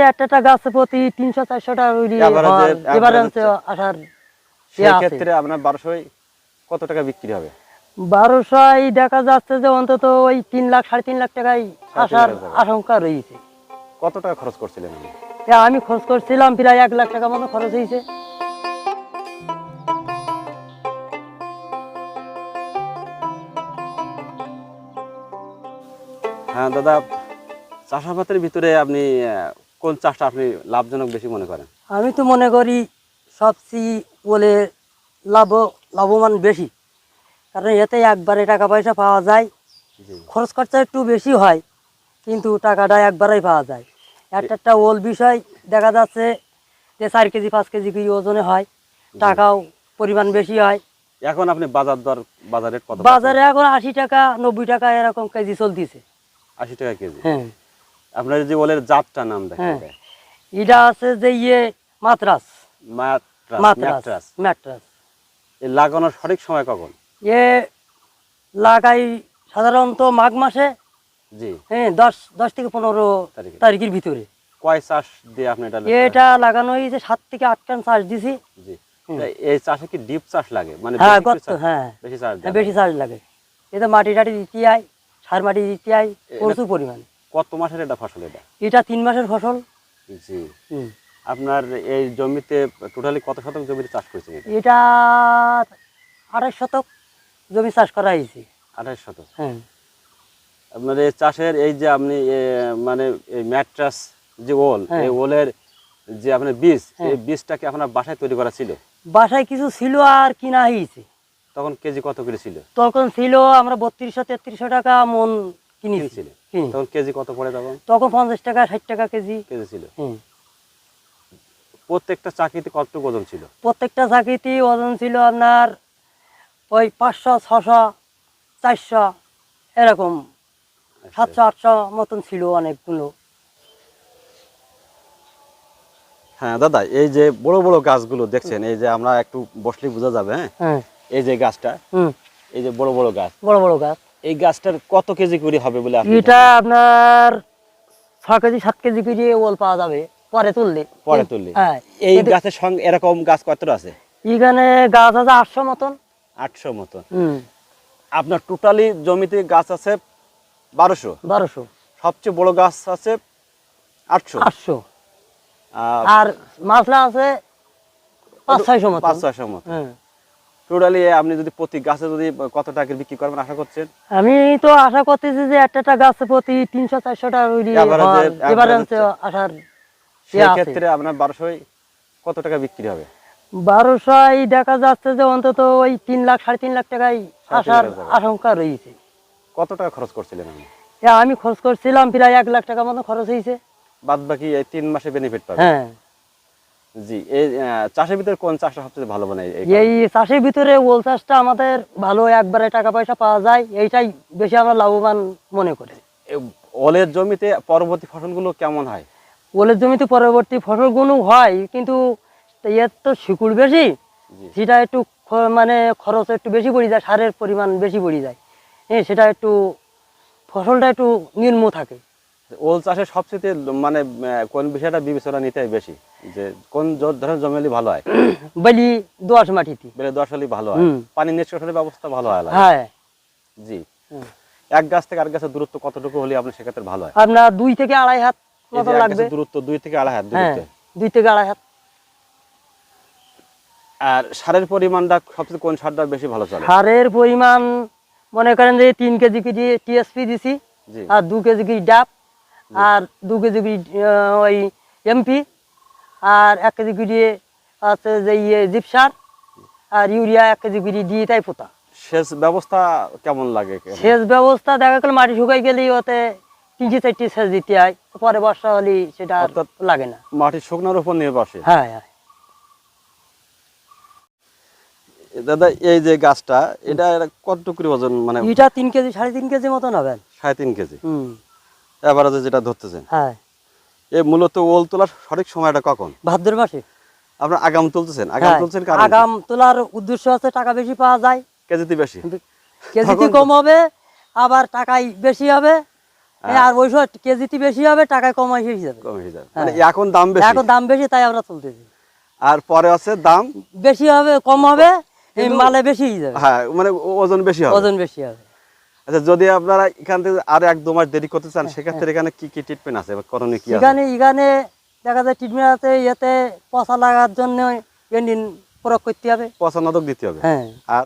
যে একটা একটা গাছে প্রতি তিনশো চারশো টাকা আসার আপনার বারোশোয় কত টাকা বিক্রি হবে? দেখা যাচ্ছে যে অন্তত ওই তিন লাখ সাড়ে তিন লাখ টাকায় আসার আশঙ্কা রয়েছে। কত টাকা খরচ করছিলেন আমি খোঁজ করছিলাম প্রায় এক লাখ টাকা মতো খরচ হয়েছে। হ্যাঁ দাদা চাষাবাদের ভিতরে আপনি কোন চাষটা আপনি লাভজনক বেশি মনে করেন? আমি তো মনে করি সবচেয়ে বলে লাভ লাভবান বেশি। কারণ এতে একবারে টাকা পয়সা পাওয়া যায় খরচ খরচা একটু বেশি হয় কিন্তু টাকাটা একবারেই পাওয়া যায়। একটা একটা ওল বিষয় দেখা যাচ্ছে যে চার কেজি পাঁচ কেজি করে ওজনে হয় টাকাও পরিমাণ বেশি হয়। এখন আপনি বাজার দর বাজার বাজারে এখন আশি টাকা নব্বই টাকা এরকম কেজি চলতেছে। আশি টাকা কেজি। হ্যাঁ। আপনার যে ওলের জাতটা নাম দেখা হ্যাঁ। এটা আছে যে ইয়ে মাত্রাস। মাত্রাস মাত্রাস ম্যাট্রাস। লাগানোর সঠিক সময় কখন? এ লাগাই সাধারণত মাঘ মাসে জি। হ্যাঁ দশ দশ থেকে পনেরো তারিখে। তারিখের ভিতরে। কয় চাষ দিয়ে আপনি এটা এটা লাগানো হয়েছে সাত থেকে আট কান চাষ দিছি। জি। এই চাষে কি ডিপ চাষ লাগে? মানে হ্যাঁ চাষ- হ্যাঁ। বেশি চাষ হ্যাঁ, বেশি চাষ লাগে। এতে মাটি টাটি দিতে হয় সার মাটি দিতে হয় প্রচুর পরিমাণ। কত মাসের এটা ফসল এটা? এটা তিন মাসের ফসল। জি। আপনার এই জমিতে টোটালি কত শতক জমিতে চাষ করেছেন এটা? আড়াই শতক জমি চাষ করা হয়েছে। আঠাশ শতক? হ্যাঁ। আপনার এই চাষের এই যে আপনি মানে এই ম্যাট্রাস যে ওল হ্যাঁ। এই ওলের যে আপনার বীজ হ্যাঁ। এই বীজটাকে আপনার বাসায় তৈরি করা ছিল? বাসায় কিছু ছিল আর কিনা হয়েছে। তখন কেজি কত করে ছিল? তখন ছিল আমরা বত্রিশশো তেত্রিশশো টাকা মন কিনেছি। কিনছিল কিনি। তখন কেজি কত পড়ে তখন? তখন পঞ্চাশ টাকা ষাট টাকা কেজি। কেজি ছিল। প্রত্যেকটা চাকরিতে কতটুকু ওজন ছিল? প্রত্যেকটা চাকরিতে ওজন ছিল আপনার ওই পাঁচশো ছশো চারশো এরকম। আচ্ছা। সাতশো আটশো মতন ছিল অনেকগুলো। হ্যাঁ দাদা এই যে বড় বড় গাছগুলো দেখছেন এই যে আমরা একটু বসলে বোঝা যাবে হ্যাঁ? হ্যাঁ। এই যে গাছটা হুম। এই যে বড় বড় গাছ। বড় বড় গাছ। এই গাছটার কত কেজি করে হবে বলে এটা আপনার ছ কেজি সাত কেজি করে ওল পাওয়া যাবে পরে তুললে। পরে তুললে। হ্যাঁ। এই গাছের সঙ্গে এরকম গাছ কতটা আছে? এখানে গাছ আছে আটশো মতন। আটশো মতন। আপনার টোটালি জমিতে গাছ আছে বারোশো? বারোশো। সবচেয়ে বড় গাছ আছে আটশো? আটশো। আর মাছলা আছে পাঁচ ছয়শো মতন। পাঁচ ছয়শো মতো হ্যাঁ। টোটালি আপনি যদি প্রতি গাছে যদি কত টাকা বিক্রি করবেন আশা করছেন? আমি তো আশা করতেছি যে একটা গাছে প্রতি তিনশো চারশো টাকা আসার সেই আছে। ক্ষেত্রে আপনার বারোশোয় কত টাকা বিক্রি হবে? বারোশাই দেখা যাচ্ছে যে অন্তত ওই তিন লাখ সাড়ে তিন লাখ টাকায় আসার আশঙ্কা রয়েছে। কত টাকা খরচ করছিলেন আপনি? আমি খোঁজ করছিলাম প্রায় এক লাখ টাকা মতো খরচ হয়েছে। বাদ বাকি এই তিন মাসে বেনিফিট পাবে হ্যাঁ। জি এই চাষের ভিতরে কোন চাষটা সবচেয়ে ভালো মানে এই চাষের ভিতরে ওল চাষটা আমাদের ভালো একবারে টাকা পয়সা পাওয়া যায় এইটাই বেশি আমরা লাভবান মনে করি। ওলের জমিতে পরবর্তী ফসলগুলো কেমন হয়? ওলের জমিতে পরবর্তী ফসলগুলো হয় কিন্তু এর তো শিকুড় বেশি সেটা একটু মানে খরচ একটু বেশি পড়ে যায় সারের পরিমাণ বেশি পড়ে যায়। হ্যাঁ সেটা একটু ফসলটা একটু নিম্ন থাকে। ওল চাষের সবচেয়ে মানে কোন বিষয়টা বিবেচনা নিতে বেশি? যে কোন ধরনের জমি ভালো হয়। বলি দোয়াশ মাটিতে। বেলে দশ হলে ভালো হয়। পানি নিষ্কাশনের ব্যবস্থা ভালো হয় হ্যাঁ। জি। এক গাছ থেকে আরেক গাছের দূরত্ব কতটুকু হলে আপনার সেক্ষেত্রে ভালো হয়? আপনার দুই থেকে আড়াই হাত মতো লাগবে। দূরত্ব দুই থেকে আড়াই হাত হ্যাঁ দূরত্ব। দুই থেকে আড়াই হাত। আর সারের পরিমাণটা সবচেয়ে কোন সারটা বেশি ভালো চলে? সারের পরিমাণ মনে করেন যে তিন কেজি করে টিএসপি দিছি আর দু কেজি করে ডাব। আর দু কেজি ওই এমপি আর এক কেজি করে আছে যে ইয়ে জিপসার আর ইউরিয়া এক কেজি করে দিয়ে তাই পোতা। সেচ ব্যবস্থা কেমন লাগে সেচ ব্যবস্থা দেখা গেল মাটি শুকাই গেলেই ওতে তিনটি চারটি সেচ দিতে হয় পরে বর্ষা হলে সেটা লাগে না। মাটির শুকনোর উপর নির্ভরশীল? হ্যাঁ হ্যাঁ। দাদা এই যে গাছটা এটা এটা কতটুকু ওজন মানে এটা তিন কেজি সাড়ে তিন কেজি মতন হবে। সাড়ে তিন কেজি? হুম। এভারেজে যেটা ধরতেছেন। হ্যাঁ। এ মূলত ওল তোলার সঠিক সময়টা কখন? ভাদ্র মাসে। আপনার আগাম তুলতেছেন? আগাম হ্যাঁ, তুলছেন কারণ আগাম তোলার উদ্দেশ্য আছে টাকা বেশি পাওয়া যায়। কেজিতে বেশি। কেজিতে কম হবে আবার টাকাই বেশি হবে। আর ওই সময় কেজিতে বেশি হবে টাকায় কম হয়ে যাবে। কমে যাবে। হ্যাঁ। মানে এখন দাম বেশি। এখন দাম বেশি তাই আমরা তুলতেছি। আর পরে আছে দাম? বেশি হবে কম হবে এই মালে বেশি হয়ে যাবে। হ্যাঁ মানে ওজন বেশি হবে। ওজন বেশি হবে। আচ্ছা যদি আপনারা এখান থেকে আর এক দু মাস দেরি করতে চান সেক্ষেত্রে এখানে কি কি ট্রিটমেন্ট আছে করণীয় কি এখানে এখানে দেখা যায় ট্রিটমেন্ট আছে ইয়েতে পচা লাগার জন্য এন্ডিন প্রয়োগ করতে হবে। পচা পচানোদক দিতে হবে। হ্যাঁ। আর